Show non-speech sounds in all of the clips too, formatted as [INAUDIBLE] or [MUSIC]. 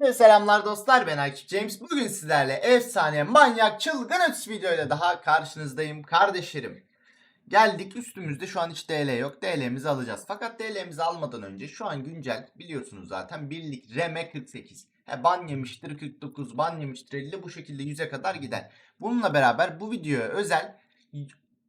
Ve selamlar dostlar ben Akif James. Bugün sizlerle efsane, manyak, çılgın ötüs videoyla daha karşınızdayım kardeşlerim. Geldik üstümüzde şu an hiç DL yok. DL'mizi alacağız. Fakat DL'mizi almadan önce şu an güncel biliyorsunuz zaten birlik RM 48. He, ban yemiştir 49, ban yemiştir 50 bu şekilde 100'e kadar gider. Bununla beraber bu videoya özel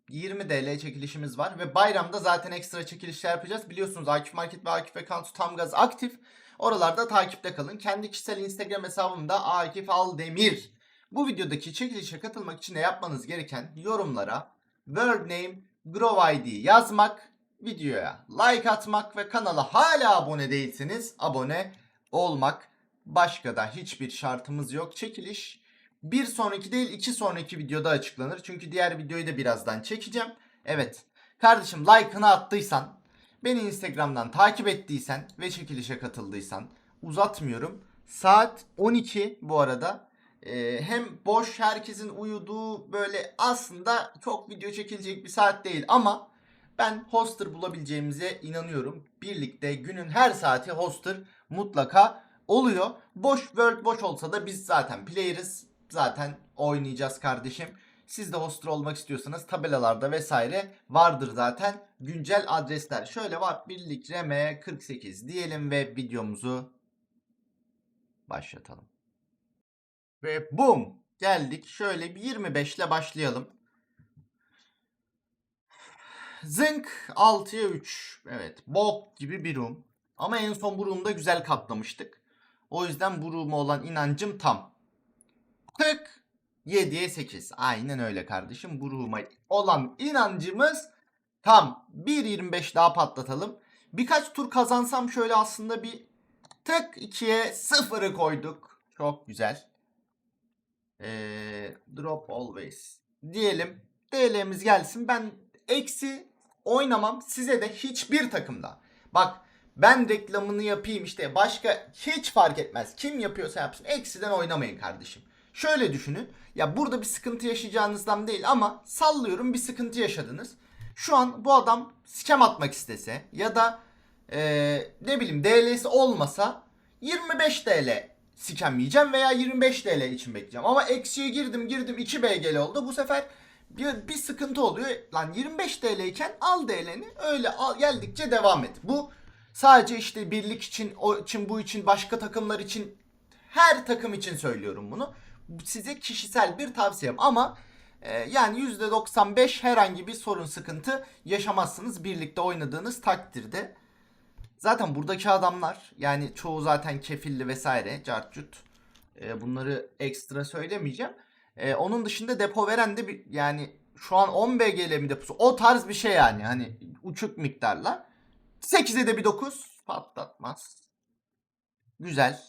20 DL çekilişimiz var ve bayramda zaten ekstra çekilişler yapacağız. Biliyorsunuz Akif Market ve Akif Account tam gaz aktif. Oralarda takipte kalın. Kendi kişisel Instagram hesabımda Akif Aldemir. Bu videodaki çekilişe katılmak için de yapmanız gereken yorumlara word name grow ID yazmak, videoya like atmak ve kanala hala abone değilseniz abone olmak. Başka da hiçbir şartımız yok. Çekiliş bir sonraki değil iki sonraki videoda açıklanır. Çünkü diğer videoyu da birazdan çekeceğim. Evet. Kardeşim like'ını attıysan, beni Instagram'dan takip ettiysen ve çekilişe katıldıysan uzatmıyorum. Saat 12 bu arada. Ee, hem boş herkesin uyuduğu böyle aslında çok video çekilecek bir saat değil ama ben hoster bulabileceğimize inanıyorum. Birlikte günün her saati hoster mutlaka oluyor. Boş world boş olsa da biz zaten player'ız. Zaten oynayacağız kardeşim. Siz de hoster olmak istiyorsanız tabelalarda vesaire vardır zaten güncel adresler. Şöyle var birlik reme 48 diyelim ve videomuzu başlatalım. Ve boom geldik. Şöyle bir 25 ile başlayalım. Zınk 6'ya 3. Evet bok gibi bir room. Ama en son bu room'da güzel katlamıştık. O yüzden bu room'a olan inancım tam. Tık 7'ye 8. Aynen öyle kardeşim. Bu room'a olan inancımız tam. 1.25 daha patlatalım. Birkaç tur kazansam şöyle aslında bir tık 2'ye 0'ı koyduk. Çok güzel. Ee, drop always diyelim. DL'miz gelsin. Ben eksi oynamam size de hiçbir takımda. Bak ben reklamını yapayım işte başka hiç fark etmez. Kim yapıyorsa yapsın. Eksiden oynamayın kardeşim. Şöyle düşünün. Ya burada bir sıkıntı yaşayacağınızdan değil ama sallıyorum bir sıkıntı yaşadınız. Şu an bu adam scam atmak istese ya da eee, ne bileyim DL'si olmasa 25 TL scam yiyeceğim veya 25 TL için bekleyeceğim. Ama eksiye girdim girdim 2 BGL oldu. Bu sefer bir, bir sıkıntı oluyor. Lan 25 TL iken al DL'ni öyle al geldikçe devam et. Bu sadece işte birlik için, o için, bu için, başka takımlar için her takım için söylüyorum bunu. Size kişisel bir tavsiyem ama e, yani %95 herhangi bir sorun sıkıntı yaşamazsınız birlikte oynadığınız takdirde. Zaten buradaki adamlar yani çoğu zaten kefilli vesaire cartcut. E, bunları ekstra söylemeyeceğim. E, onun dışında depo veren de bir, yani şu an 10 BGL mi deposu o tarz bir şey yani hani uçuk miktarla. 8'e de bir 9 patlatmaz. Güzel.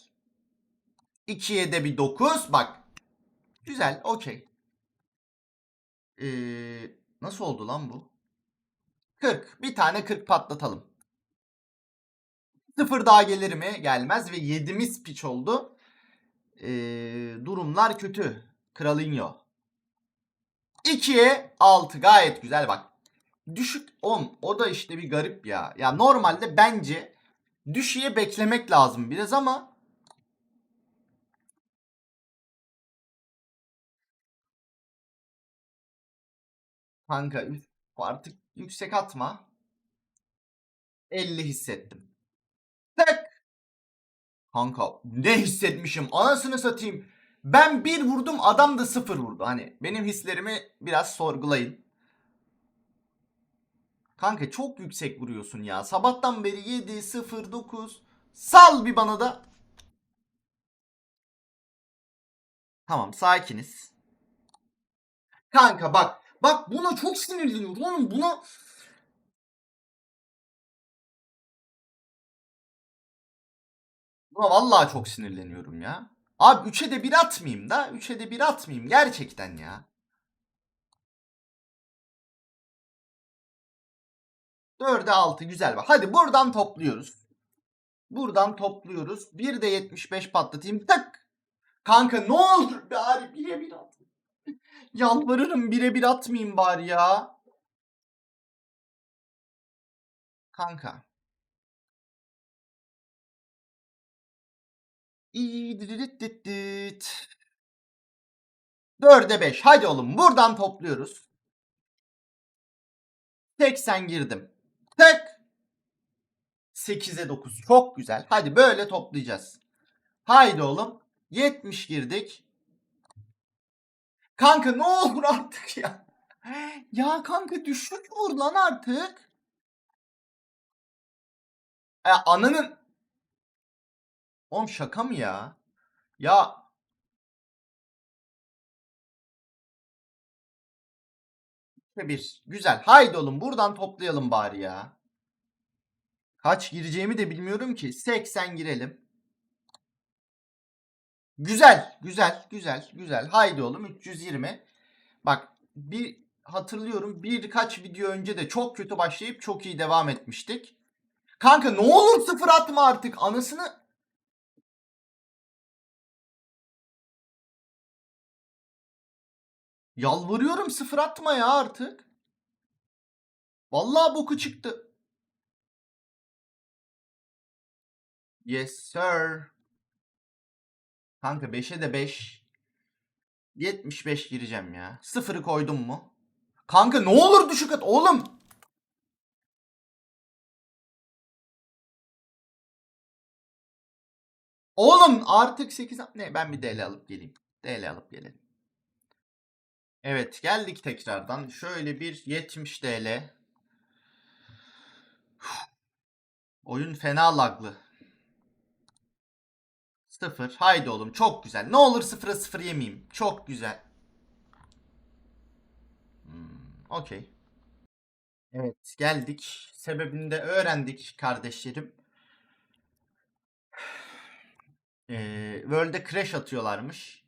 2'ye de bir 9 bak. Güzel okey. Ee, nasıl oldu lan bu? 40. Bir tane 40 patlatalım. Sıfır daha gelir mi? Gelmez ve 7'miz piç oldu. Ee, durumlar kötü. Kralinho. 2'ye 6 gayet güzel bak. Düşük 10 o da işte bir garip ya. Ya normalde bence düşüğe beklemek lazım biraz ama kanka artık yüksek atma. 50 hissettim. Tek. Kanka ne hissetmişim anasını satayım. Ben bir vurdum adam da sıfır vurdu. Hani benim hislerimi biraz sorgulayın. Kanka çok yüksek vuruyorsun ya. Sabahtan beri 7, 0, 9. Sal bir bana da. Tamam sakiniz. Kanka bak. Bak buna çok sinirleniyorum oğlum. Buna Buna vallahi çok sinirleniyorum ya. Abi 3'e de 1 atmayayım da. 3'e de 1 atmayayım gerçekten ya. 4'e 6 güzel bak. Hadi buradan topluyoruz. Buradan topluyoruz. Bir de 75 patlatayım. Tık. Kanka ne olur bari 1'e 1 at. Yalvarırım 1'e 1 atmayayım bari ya. Kanka. Dörde 5. Hadi oğlum buradan topluyoruz. 80 girdim. Tek. 8'e 9. Çok güzel. Hadi böyle toplayacağız. Haydi oğlum. 70 girdik. Kanka ne olur artık ya. Ya kanka düşük vur lan artık. E, ananın. Oğlum şaka mı ya? Ya bir. Güzel. Haydi oğlum buradan toplayalım bari ya. Kaç gireceğimi de bilmiyorum ki. 80 girelim. Güzel, güzel, güzel, güzel. Haydi oğlum 320. Bak bir hatırlıyorum birkaç video önce de çok kötü başlayıp çok iyi devam etmiştik. Kanka ne olur sıfır atma artık anasını. Yalvarıyorum sıfır atma ya artık. Vallahi boku çıktı. Yes sir. Kanka 5'e de 5. 75 gireceğim ya. Sıfırı koydum mu? Kanka ne olur düşük at oğlum. Oğlum artık 8 ne ben bir DL alıp geleyim. DL alıp gelelim. Evet geldik tekrardan. Şöyle bir 70 DL. Oyun fena laglı. Sıfır. Haydi oğlum çok güzel. Ne olur sıfıra sıfır yemeyeyim. Çok güzel. Hmm, Okey. Evet geldik. Sebebini de öğrendik kardeşlerim. [SIGHS] Ee, World'e crash atıyorlarmış.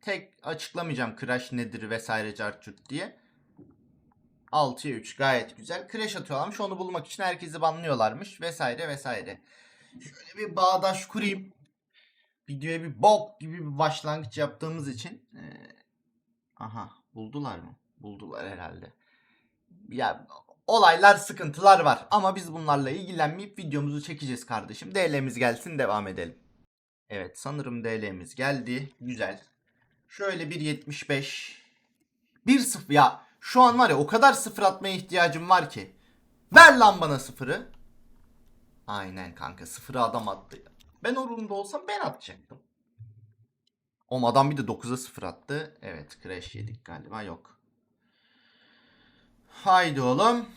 Tek açıklamayacağım crash nedir vesaire cartçut diye. 6'ya 3 gayet güzel. Crash atıyorlarmış. Onu bulmak için herkesi banlıyorlarmış vesaire vesaire. Şöyle bir bağdaş kurayım. Videoya bir bok gibi bir başlangıç yaptığımız için. Ee, aha buldular mı? Buldular herhalde. Ya olaylar sıkıntılar var ama biz bunlarla ilgilenmeyip videomuzu çekeceğiz kardeşim. DL'miz gelsin devam edelim. Evet sanırım DL'miz geldi. Güzel. Şöyle bir 75. 1 0 ya şu an var ya o kadar sıfır atmaya ihtiyacım var ki. Ver lan bana sıfırı. Aynen kanka sıfırı adam attı. Ben o room'da olsam ben atacaktım. O adam bir de 9'a 0 attı. Evet crash yedik galiba yok. Haydi oğlum.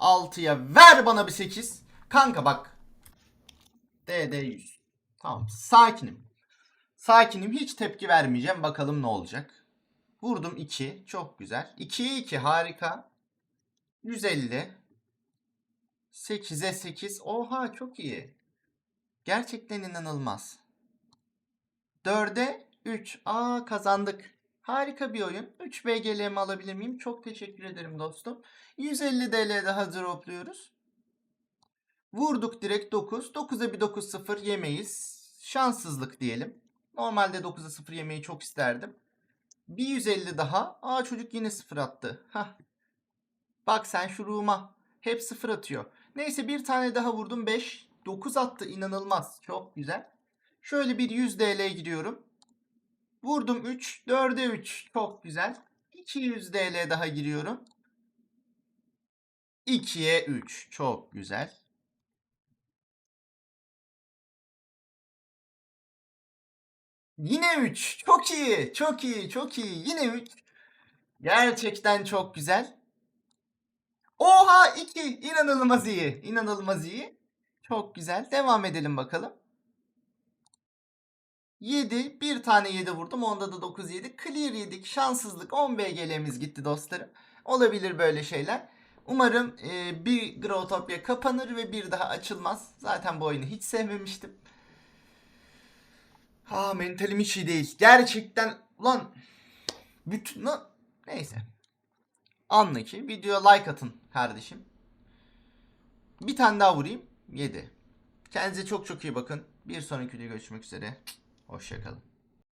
6'ya ver bana bir 8. Kanka bak. DD 100. Tamam sakinim. Sakinim hiç tepki vermeyeceğim. Bakalım ne olacak. Vurdum 2. Çok güzel. 2'ye 2 harika. 150. 8'e 8. Oha çok iyi. Gerçekten inanılmaz. 4'e 3. Aa kazandık. Harika bir oyun. 3 BGL'mi alabilir miyim? Çok teşekkür ederim dostum. 150 DL daha dropluyoruz. Vurduk direkt 9. 9'a bir 9 0 yemeyiz. Şanssızlık diyelim. Normalde 9'a 0 yemeyi çok isterdim. Bir 150 daha. Aa çocuk yine 0 attı. Hah. Bak sen şu ruhuma. Hep 0 atıyor. Neyse bir tane daha vurdum 5. 9 attı inanılmaz. Çok güzel. Şöyle bir 100 DL giriyorum. Vurdum 3. 4'e 3. Çok güzel. 200 DL daha giriyorum. 2'ye 3. Çok güzel. Yine 3. Çok iyi. Çok iyi. Çok iyi. Yine 3. Gerçekten çok güzel. Oha 2. İnanılmaz iyi. İnanılmaz iyi. Çok güzel. Devam edelim bakalım. 7. Bir tane 7 vurdum. Onda da 9 yedik. Clear yedik. Şanssızlık. 10 BGL'miz gitti dostlarım. Olabilir böyle şeyler. Umarım e, bir Growtopia kapanır ve bir daha açılmaz. Zaten bu oyunu hiç sevmemiştim. Ha mentalim hiç iyi değil. Gerçekten ulan bütün na- neyse. Anla ki videoya like atın kardeşim. Bir tane daha vurayım. 7. Kendinize çok çok iyi bakın. Bir sonraki videoda görüşmek üzere. Hoşçakalın.